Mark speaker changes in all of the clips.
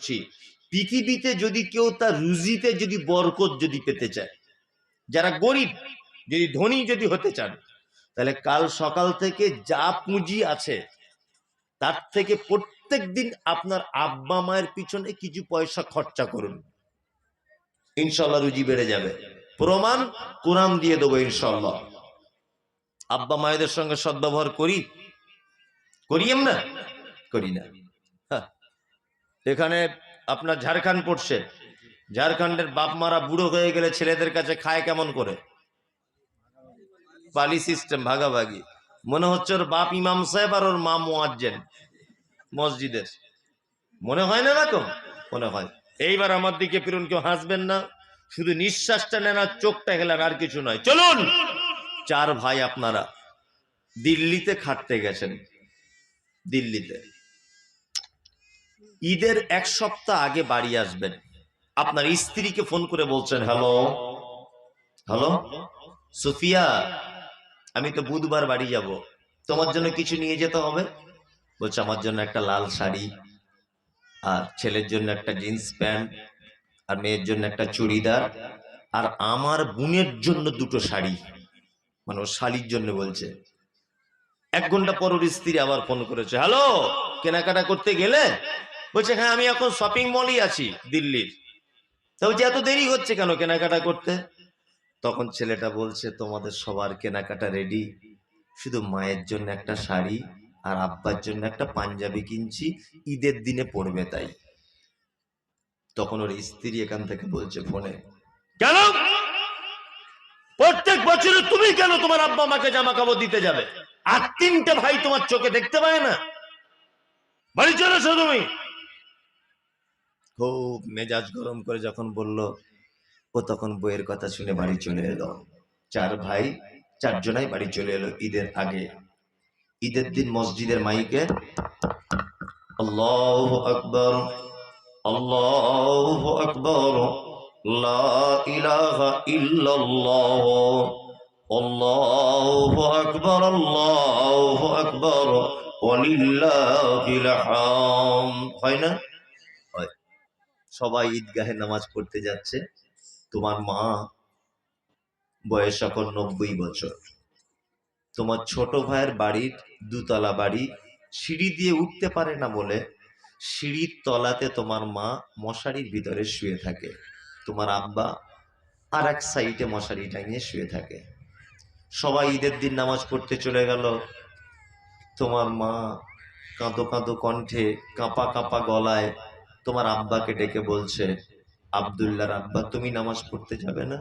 Speaker 1: করছি। পৃথিবীতে যদি কেউ তার রুজিতে যদি বরকত যদি পেতে চায়, যারা গরিব, যদি ধনী যদি হতে চান, তাহলে কাল সকাল থেকে যা পুঁজি আছে, তার থেকে প্রত্যেক দিন আপনার আব্বা মায়ের পিছনে কিছু পয়সা খরচা করুন। ইনশাল্লাহ রুজি বেড়ে যাবে। প্রমাণ কোরআন দিয়ে দেবো ইনশাল্লাহ। আব্বা মায়েদের সঙ্গে সদ্ব্যবহার করি? করি আমরা? করি না। এখানে আপনার ঝাড়খণ্ড পড়ছে। ঝাড়খণ্ডের বাপ মারা বুড়ো হয়ে গেলে ছেলেদের কাছে খায় কেমন করে? পালি সিস্টেম ভাগাভাগি। মনে হচ্ছে ওর বাপ ইমাম সাহেব আর ওর মা মোয়াজ্জেন মসজিদের। মনে হয় না এরকম? মনে হয়। এইবার আমার দিকে ফিরুন, কেউ হাসবেন না। শুধু নিঃশ্বাসটা নেন আর চোখটা গেলেন আর কিছু নয়। চলুন! চার ভাই আপনারা দিল্লিতে খাটতে গেছেন। দিল্লিতে। ঈদের এক সপ্তাহ আগে বাড়ি আসবেন। আপনার স্ত্রীকে ফোন করে বলছেন, হ্যালো হ্যালো, সুফিয়া, আমি তো বুধবার বাড়ি যাব। তোমার জন্য কিছু নিয়ে যেতে হবে? বলছে, আমার জন্য একটা লাল শাড়ি, আর ছেলের জন্য একটা জিন্স প্যান্ট, আর মেয়ের জন্য একটা চুড়িদার, আর আমার বোনের জন্য দুটো শাড়ি। মানে ও শাড়ির জন্য বলছে। এক ঘণ্টা পর ওর স্ত্রী আবার ফোন করেছে, হ্যালো, কেনাকাটা করতে গেলে? বলছে হ্যাঁ আমি এখন শপিং মলই আছি, দিল্লির। তা বলছে, এত দেরি হচ্ছে কেন কেনাকাটা করতে? তখন ছেলেটা বলছে, তোমাদের সবার কেনাকাটা রেডি শুধু মায়ের জন্য একটা শাড়ি আর আব্বার জন্য একটা পাঞ্জাবি কিনছি, ঈদের দিনে পড়বে তাই। তখন ওর স্ত্রী এখান থেকে বলছে, ফোনে, কেন? প্রত্যেক বছরে তুমি কেন তোমার আব্বা মাকে জামা কাপড় দিতে যাবে? আর তিনটে ভাই তোমার চোখে দেখতে পায় না? বাড়ি চলে এসো তুমি। খুব মেজাজ গরম করে যখন বলল, ও তখন বইয়ের কথা শুনে বাড়ি চলে এলো। চার ভাই, চারজনাই বাড়ি চলে এলো ঈদের আগে। ঈদের দিন মসজিদের মাইকে, আল্লাহ আকবর আল্লাহ আকবর আল্লাহু আকবার আল্লাহু আকবার হয় না? সবাই ঈদগাহে নামাজ পড়তে যাচ্ছে। তোমার মা বয়স এখন নব্বই বছর। তোমার ছোট ভাইয়ের বাড়ির দুতলা বাড়ি সিঁড়ি দিয়ে উঠতে পারে না বলে সিঁড়ির তলাতে তোমার মা মশারির ভিতরে শুয়ে থাকে। তোমার আব্বা আর এক সাইডে মশারি টাঙিয়ে শুয়ে থাকে। সবাই ঈদের দিন নামাজ পড়তে চলে গেল। তোমার মা কাঁদো কাঁদো কণ্ঠে কাঁপা কাঁপা গলায় তোমার আব্বাকে ডেকে বলছে আবদুল্লাহর আব্বা, তুমি নামাজ পড়তে যাবে না?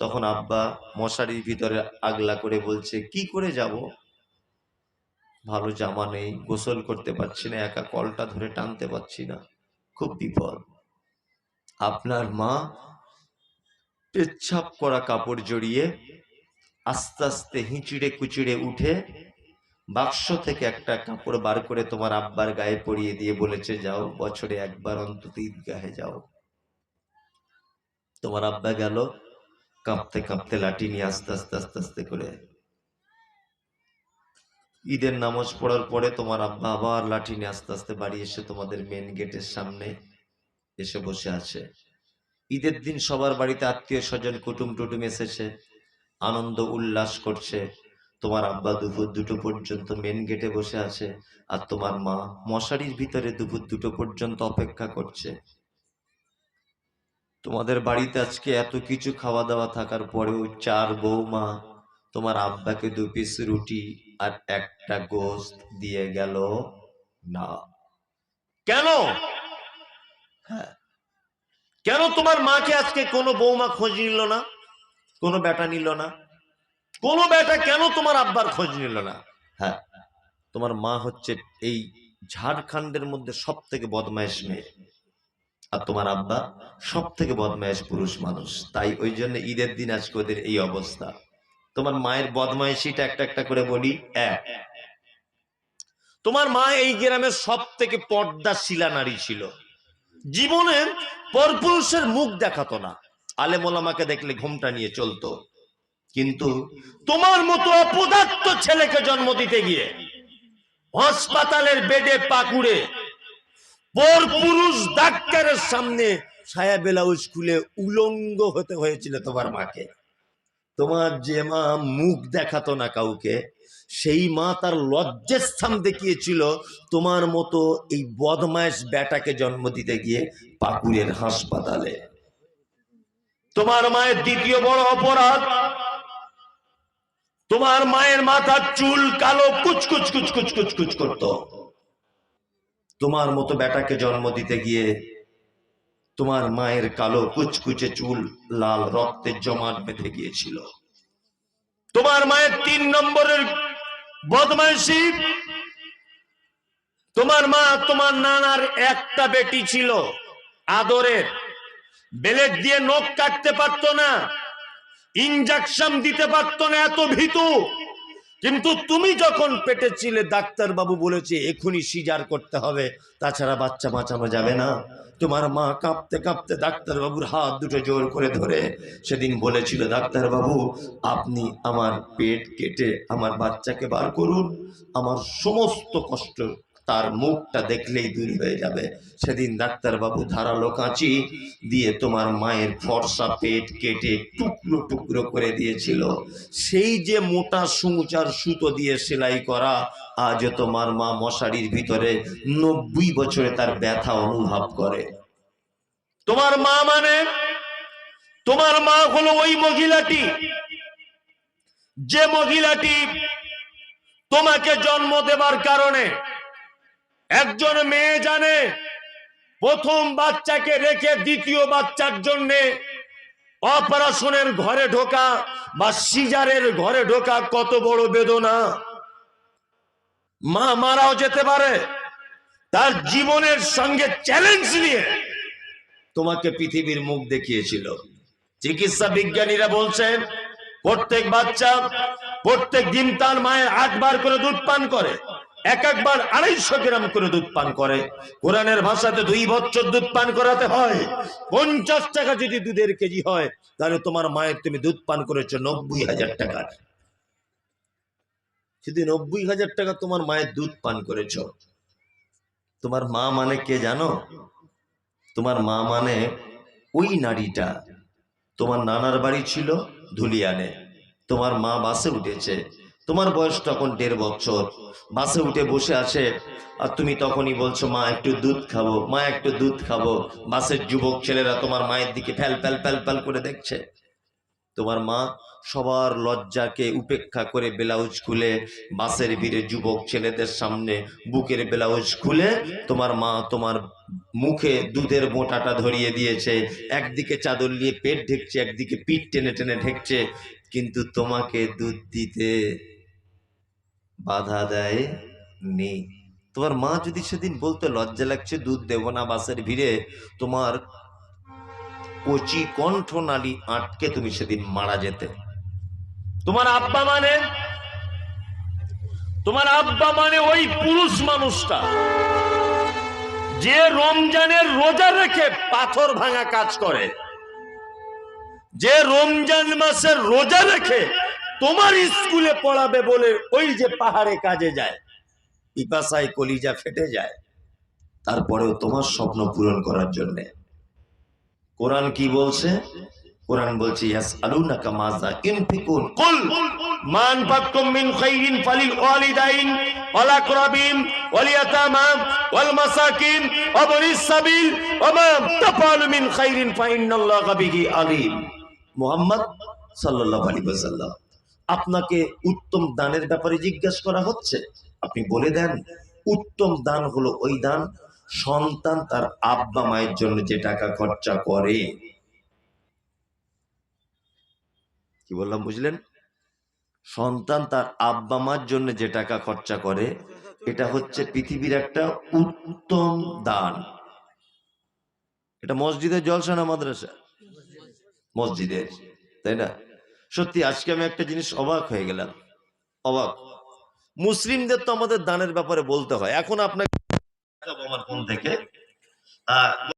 Speaker 1: তখন আব্বা মশারির ভিতরে আগলা করে বলছে, কি করে যাব? ভালো জামা নেই, গোসল করতে পারছি না, একা কলটা ধরে টানতে পারছি না, খুব বিপদ। আপনার মা পেচ্ছাপ করা কাপড় জড়িয়ে আস্তে আস্তে হিঁচড়ে কুচড়ে উঠে বাক্স থেকে একটা কাপড় বার করে তোমার আব্বার গায়ে পরিয়ে দিয়ে বলেছে, যাও, বছরে একবার অন্তত ঈদগাহে যাও। তোমার আব্বা গেল, কাঁপতে কাঁপতে লাঠি নিয়ে আস্তে আস্তে আস্তে আস্তে করে। ঈদের নামাজ পড়ার পরে তোমার আব্বা আবার লাঠি নিয়ে আস্তে আস্তে বাড়ি এসে তোমাদের মেন গেটের সামনে এসে বসে আছে। ঈদের দিন সবার বাড়িতে আত্মীয় স্বজন কুটুম টুটুম এসেছে, আনন্দ, উল্লাস করছে। তোমার আব্বা দুপুর দুটো পর্যন্ত মেন গেটে বসে আছে আর তোমার মা মশারির ভিতরে দুপুর দুটো পর্যন্ত অপেক্ষা করছে। তোমাদের বাড়িতে আজকে এত কিছু খাওয়া দাওয়া থাকার পরেও চার বৌমা তোমার আব্বাকে দু পিস রুটি আর একটা গোস্ত দিয়ে গেল। না। কেন? হ্যাঁ। কেন তোমার মাকে আজকে কোনো বৌমা খোঁজ নিল না? কোনো বেটা নিল না? কোনো বেটা কেন তোমার আব্বার খোঁজ নিল না? হ্যাঁ তোমার মা হচ্ছে এই ঝাড়খণ্ডের মধ্যে সব থেকে বদমাইশ মেয়ে। আর তোমার আব্বা সব থেকে বদমাইশ পুরুষ মানুষ। তাই ওই জন্য ঈদের দিন আজকে ওদের এই অবস্থা। তোমার মায়ের বদমাইশিটা একটা একটা করে বলি, এক, তোমার মা এই গ্রামের সব থেকে পর্দা শিলা নারী ছিল। জীবনে পরপুরুষের মুখ দেখাতো না। আলেমোলামাকে দেখলে ঘুমটা নিয়ে চলতো। কিন্তু তোমার মতো অপদার্থ ছেলেকে জন্ম দিতে গিয়ে হাসপাতালের বেডে পাকুড়ে
Speaker 2: পর পুরুষ ডাক্তারের সামনে ছায়া ব্লাউজ খুলে উলঙ্গ হতে হয়েছিল তোমার মাকে। তোমার যে মা মুখ দেখাতো না কাউকে, সেই মা তার লজ্জার স্থান দেখিয়েছিল তোমার মতো এই বদমাইশ বেটাকে জন্ম দিতে গিয়ে পাকুড়ের হাসপাতালে। তোমার মায়ের দ্বিতীয় বড় অপরাধ তোমার মায়ের মাথার চুল কালো কুচকুচ কুচকুচ কুচকুচ করতো। তোমার মতো বেটাকে জন্ম দিতে গিয়ে তোমার মায়ের কালো কুচকুচে চুল লাল রক্তের জমাট বেঁধে গিয়েছিল। তোমার মায়ের তিন নম্বরের বদমাইশি, তোমার মা, তোমার নানার একটা বেটি ছিল, আদরের। বেলেট দিয়ে নখ কাটতে পারতো না। ইঞ্জেকশন দিতে পারতো না এত ভীতু। কিন্তু তুমি যখন পেটে ছিলে ডাক্তার বাবু বলেছে এখনই সিজার করতে হবে, তাছাড়া বাচ্চা বাঁচানো যাবে না। তোমার মা কাঁপতে কাঁপতে ডাক্তার বাবুর হাত দুটো জোর করে ধরে সেদিন বলেছিল ডাক্তার বাবু আপনি আমার পেট কেটে আমার বাচ্চাকে বার করুন। আমার সমস্ত কষ্ট তার মুখটা দেখলেই দূর হয়ে যাবে। সেদিন ডাক্তারবাবু ধারালো কাঁচি দিয়ে তোমার মায়ের ফর্সা পেট কেটে টুকরো টুকরো করে দিয়েছিল। সেই যে মোটা সূচার সুতো দিয়ে সেলাই করা আজও তোমার মা মশারির ভিতরে নব্বই বছরে তার ব্যথা অনুভব করে। তোমার মা মানে? তোমার মা হলো ওই মহিলাটি। যে মহিলাটি তোমাকে জন্ম দেবার কারণে একজন মেয়ে জানে প্রথম বাচ্চাকে রেখে দ্বিতীয় বাচ্চার জন্য অপারেশনের ঘরে ঢোকা বা সিজারের ঘরে ঢোকা কত বড় বেদনা। মা মারাও যেতে পারে, তার জীবনের সঙ্গে চ্যালেঞ্জ নিয়ে তোমাকে পৃথিবীর মুখ দেখিয়েছিল। চিকিৎসা বিজ্ঞানীরা বলছেন, প্রত্যেক বাচ্চা প্রত্যেক দিন তার মায়ের আটবার করে দুধ পান করে। এক একবার আড়াইশো গ্রাম করে দুধ পান করে। কোরআনের ভাষাতে দুই বছর দুধ পান করাতে হয়। পঞ্চাশ টাকা যদি দুধের কেজি হয়, তাহলে তোমার মায়ের তুমি দুধ পান করেছ নব্বই হাজার টাকার যদি নব্বই হাজার টাকা তোমার মায়ের দুধ পান করেছ, তোমার মা মানে কে জানো? তোমার মা মানে ওই নারীটা। তোমার নানার বাড়ি ছিল ধুলিয়ানে। তোমার মা বাসে উঠেছে। তোমার বয়স তখন দেড় বছর। বাসে উঠে বসে আছে। আর তুমি তখনই বলছো, মা, একটু দুধ খাব। মা, একটু দুধ খাব। বাসের যুবক ছেলেরা তোমার মায়ের দিকে ফ্যাল ফ্যাল ফ্যাল ফ্যাল করে দেখছে। তোমার মা সবার লজ্জাকে উপেক্ষা করে ব্লাউজ খুলে বাসের ভিড়ে যুবক ছেলেদের সামনে বুকের ব্লাউজ খুলে তোমার মা তোমার মুখে দুধের মোটাটা ধরিয়ে দিয়েছে। একদিকে চাদর নিয়ে পেট ঢেকছে, একদিকে পিঠ টেনে টেনে ঢেকছে। কিন্তু তোমাকে দুধ দিতে বাধা দেয় নেই। তোমার মা যদি সেদিন বলতে লজ্জা লাগছে, দুধ দেব না, বাসের ভিড়ে তোমার কচি কণ্ঠনালী আটকে তুমি সেদিন মারা যেতে। তোমার আব্বা মানে তোমার আব্বা মানে ওই পুরুষ মানুষটা, যে রমজানের রোজা রেখে পাথর ভাঙা কাজ করে, যে রমজান মাসের রোজা রেখে তোমার স্কুলে পড়াবে বলে ওই যে পাহাড়ে কাজে যায়। পিপাসায় কলিজা ফেটে যায়। তারপরেও তোমার স্বপ্ন পূরণ করার জন্য। কোরআন কি বলছে? কোরআন বলছে, ইয়াসআলুনাকা মাজা ইনফিকুন। কুল, মান ফাকুম মিন খাইরিন ফালিল ওয়ালিদাইন ওয়াল আকরাবিন ওয়াল ইয়াতামা ওয়াল মাসাকিন ওয়া বনিস সাবিল ওয়া মা তাফআলু মিন খাইরিন ফাইন্নাল্লাহা বিহি আলিম মুহাম্মদ সাল্লাল্লাহু আলাইহি ওয়াসাল্লাম। আপনাকে উত্তম দানের ব্যাপারে জিজ্ঞাসা করা হচ্ছে? আপনি বলে দেন, উত্তম দান হলো ওই দান সন্তান তার আব্বা মায়ের জন্য যে টাকা খরচা করে। কি বললাম, বুঝলেন? সন্তান তার আব্বা মার জন্য যে টাকা খরচা করে, এটা হচ্ছে পৃথিবীর একটা উত্তম দান। এটা মসজিদের জলসা না মাদ্রাসা? মসজিদের, তাই না? সত্যি, আজকে আমি একটা জিনিস অবাক হয়ে গেলাম। অবাক। মুসলিমদের তো আমাদের দানের ব্যাপারে বলতে হয়। এখন আপনাকে আমার ফোন থেকে